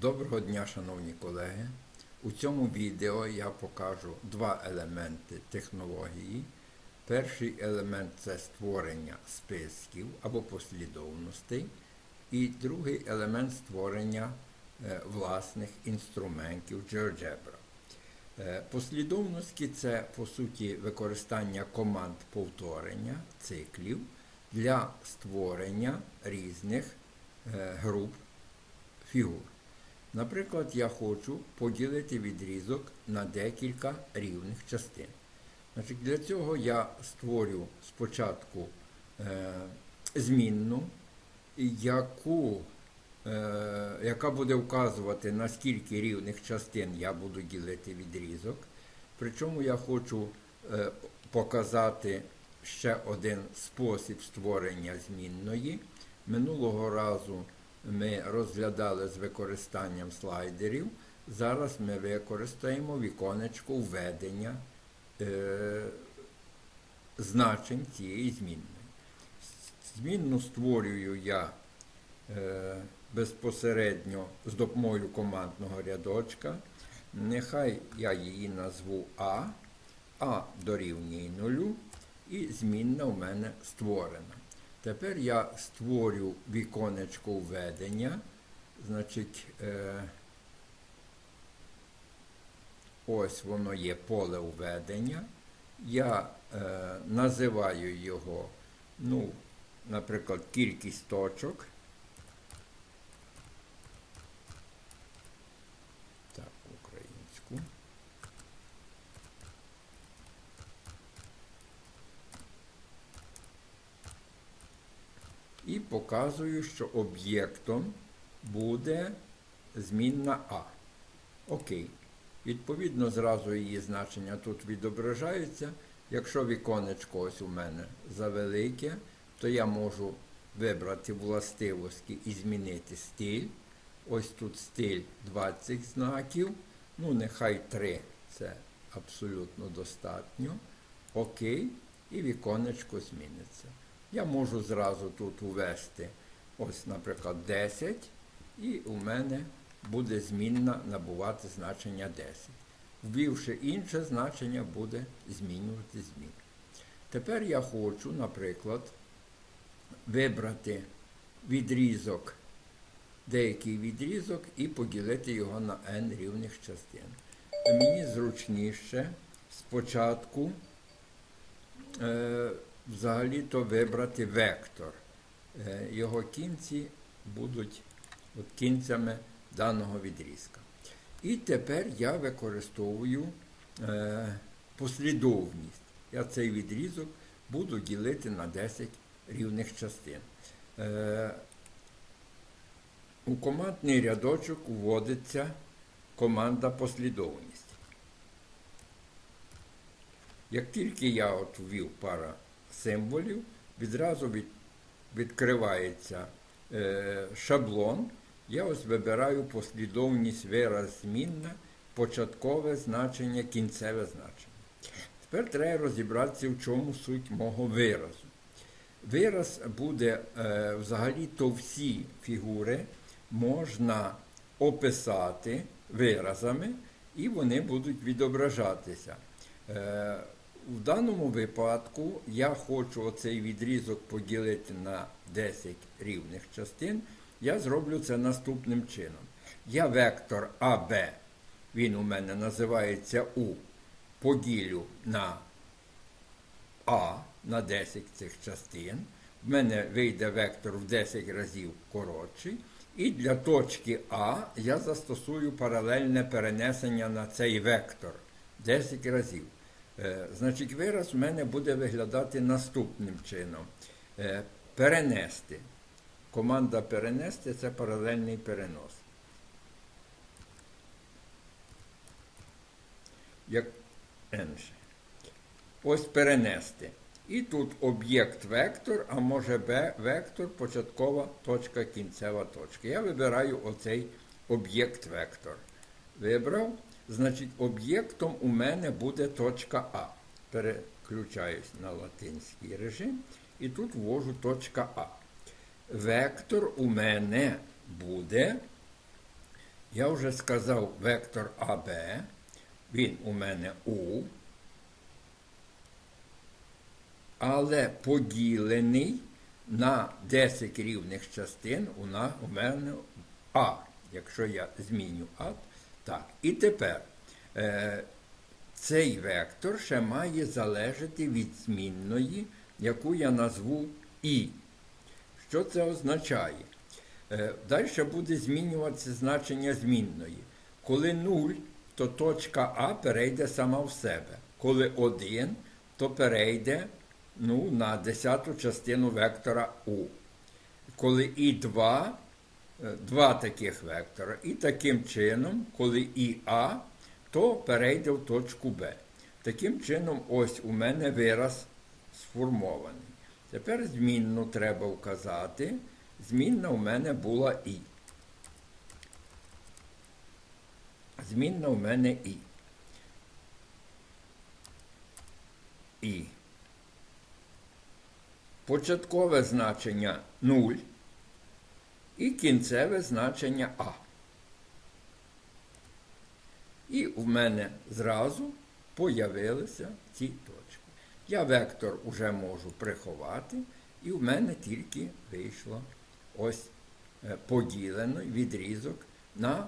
Доброго дня, шановні колеги. У цьому відео я покажу два елементи технології. Перший елемент це створення списків або послідовностей, і другий елемент створення е, власних інструментів GeoGebra. Е, Послідовності це, по суті, використання команд повторення циклів для створення різних е, груп фігур. Наприклад, я хочу поділити відрізок на декілька рівних частин. Значить, Для цього я створю спочатку е, змінну, яку, е, яка буде вказувати, на скільки рівних частин я буду ділити відрізок. Причому я хочу е, показати ще один спосіб створення змінної. Минулого разу ми розглядали з використанням слайдерів. Зараз ми використаємо віконечко введення е, значень цієї змінної. Змінну створюю я е, безпосередньо з допомогою командного рядочка. Нехай я її назву А, А дорівнює нулю, і змінна у мене створена. Тепер я створю віконечко введення. Значить, е, ось воно є поле введення. Я е, називаю його, ну, наприклад, кількість точок. Так, українську. І показую, що об'єктом буде змінна А. Окей. Відповідно, зразу її значення тут відображаються. Якщо віконечко ось у мене завелике, то я можу вибрати властивості і змінити стиль. Ось тут стиль 20 знаків. Ну, нехай 3. Це абсолютно достатньо. Окей. І віконечко зміниться. Я можу зразу тут увести, ось, наприклад, 10, і у мене буде змінна набувати значення 10. Ввівши інше значення, буде змінювати змін. Тепер я хочу, наприклад, вибрати відрізок, деякий відрізок і поділити його на n рівних частин. Мені зручніше спочатку. Е, взагалі-то вибрати вектор. Е, його кінці будуть от кінцями даного відрізка. І тепер я використовую е, послідовність. Я цей відрізок буду ділити на 10 рівних частин. Е, у командний рядочок вводиться команда послідовність. Як тільки я от ввів пара символів, відразу від, відкривається е, шаблон. Я ось вибираю послідовність вираз змінна, початкове значення, кінцеве значення. Тепер треба розібратися, в чому суть мого виразу. Вираз буде е, взагалі-то всі фігури можна описати виразами, і вони будуть відображатися. В даному випадку я хочу оцей відрізок поділити на 10 рівних частин. Я зроблю це наступним чином. Я вектор АБ, він у мене називається У, поділю на А на 10 цих частин. В мене вийде вектор в 10 разів коротший. І для точки А я застосую паралельне перенесення на цей вектор 10 разів. Е, значить, вираз в мене буде виглядати наступним чином. Е, перенести. Команда перенести це паралельний перенос. Як інше. Ось перенести. І тут об'єкт вектор, а може Б вектор, початкова точка, кінцева точка. Я вибираю оцей об'єкт вектор. Вибрав. Значить, об'єктом у мене буде точка А. Переключаюсь на латинський режим і тут ввожу точка А. Вектор у мене буде Я вже сказав вектор АБ, він у мене У, але поділений на 10 рівних частин у, мене А. Якщо я зміню А, так. І тепер е, цей вектор ще має залежати від змінної, яку я назву І. Що це означає? Е, Далі буде змінюватися значення змінної. Коли 0, то точка А перейде сама в себе. Коли 1, то перейде ну, на десяту частину вектора У. Коли і 2, е, два таких вектора. І таким чином, коли і А, то перейде в точку Б. Таким чином, ось у мене вираз сформований. Тепер змінну треба вказати. Змінна у мене була І. Змінна у мене І. І. Початкове значення 0 і кінцеве значення А. І у мене зразу появилися ці точки. Я вектор вже можу приховати, і в мене тільки вийшло ось е, поділений відрізок на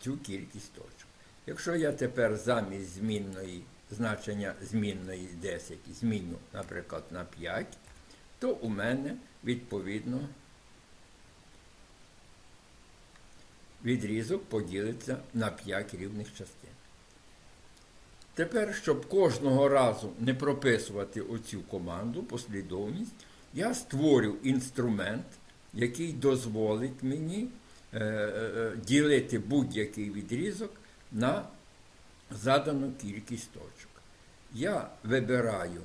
цю кількість точок. Якщо я тепер замість змінної значення змінної 10 зміню, наприклад, на 5, то у мене відповідно відрізок поділиться на 5 рівних частин. Тепер, щоб кожного разу не прописувати оцю команду, послідовність, я створю інструмент, який дозволить мені е, е, ділити будь-який відрізок на задану кількість точок. Я вибираю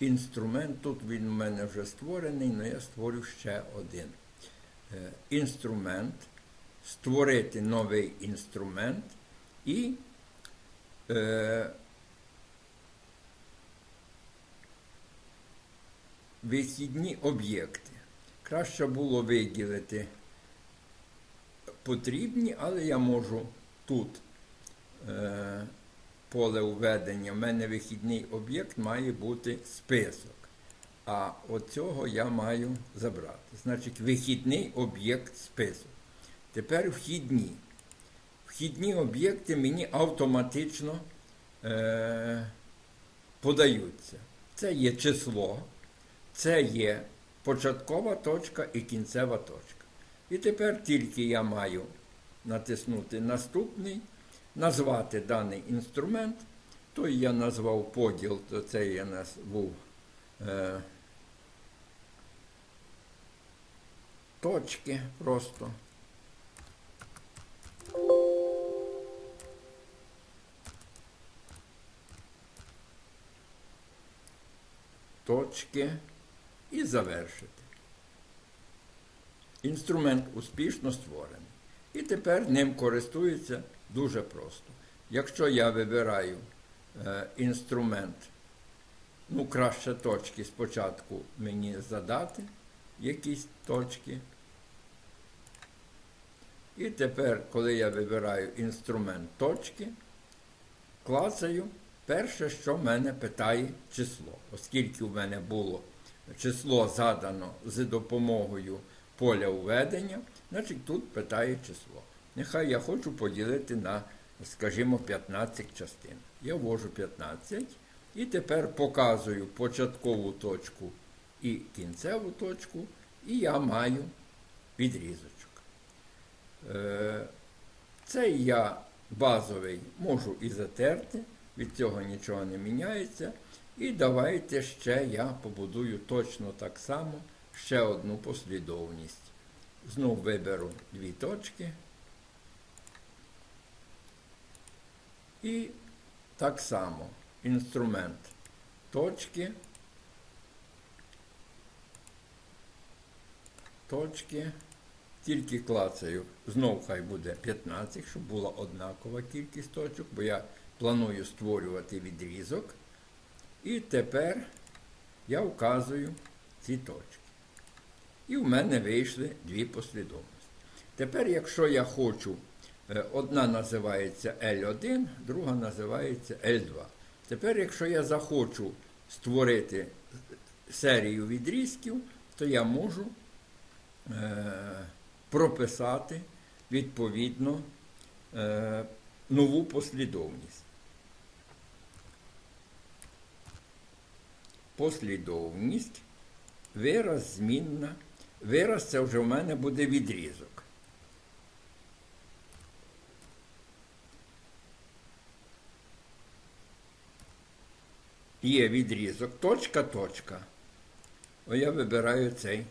інструмент, тут він у мене вже створений, але я створю ще один. Інструмент, створити новий інструмент і е, вихідні об'єкти. Краще було виділити потрібні, але я можу тут е, поле введення. У мене вихідний об'єкт має бути список. А оцього я маю забрати. Значить, вихідний об'єкт список. Тепер вхідні. Вхідні об'єкти мені автоматично е, подаються. Це є число, це є початкова точка і кінцева точка. І тепер тільки я маю натиснути наступний, назвати даний інструмент. Той я назвав поділ, то це я назвав е, точки просто. Точки і завершити. Інструмент успішно створений. І тепер ним користується дуже просто. Якщо я вибираю е, інструмент, ну, краще точки спочатку мені задати якісь точки. І тепер, коли я вибираю інструмент точки, клацаю, перше, що мене питає число. Оскільки в мене було число задано з допомогою поля введення, значить тут питає число. Нехай я хочу поділити на, скажімо, 15 частин. Я ввожу 15 і тепер показую початкову точку і кінцеву точку, і я маю відрізочок. Е, цей я базовий можу і затерти, від цього нічого не міняється. І давайте ще я побудую точно так само ще одну послідовність. Знову виберу дві точки. І так само інструмент точки, точки, тільки клацаю, знов хай буде 15, щоб була однакова кількість точок, бо я планую створювати відрізок. І тепер я вказую ці точки. І в мене вийшли дві послідовності. Тепер, якщо я хочу, е, одна називається L1, друга називається L2. Тепер, якщо я захочу створити серію відрізків, то я можу е, прописати відповідно е, нову послідовність. Послідовність, вираз змінна. Вираз це вже в мене буде відрізок. Є відрізок, точка, точка. О, я вибираю цей.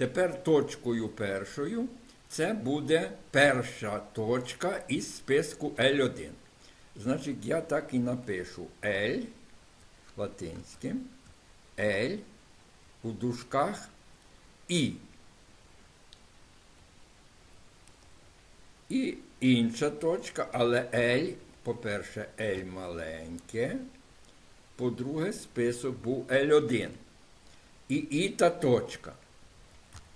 Тепер точкою першою це буде перша точка із списку L1. Значить, я так і напишу L латинським, L у дужках І. І інша точка, але L, по-перше, L маленьке. По-друге, список був L1. І І та точка.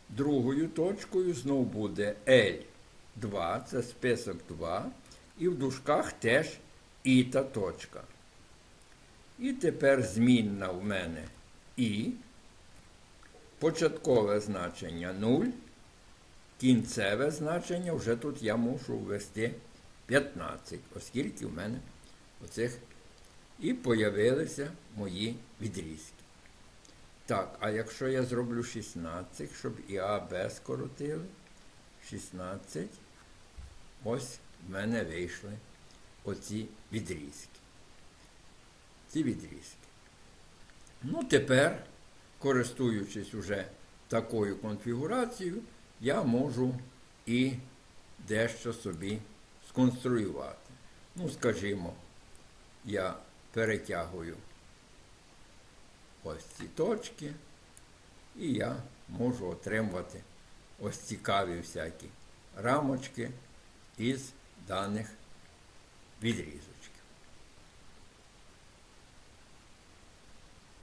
Другою точкою знов буде L2, це список 2. І в дужках теж І та точка. І тепер змінна в мене І. Початкове значення 0. Кінцеве значення вже тут я мушу ввести 15, оскільки в мене оцих і появилися мої відрізки. Так, а якщо я зроблю 16, щоб і А, Б скоротили, 16, ось в мене вийшли оці відрізки. Ці відрізки. Ну, тепер, користуючись уже такою конфігурацією, я можу і дещо собі сконструювати. Ну, скажімо, я перетягую ось ці точки, і я можу отримувати ось цікаві всякі рамочки із даних відрізочків.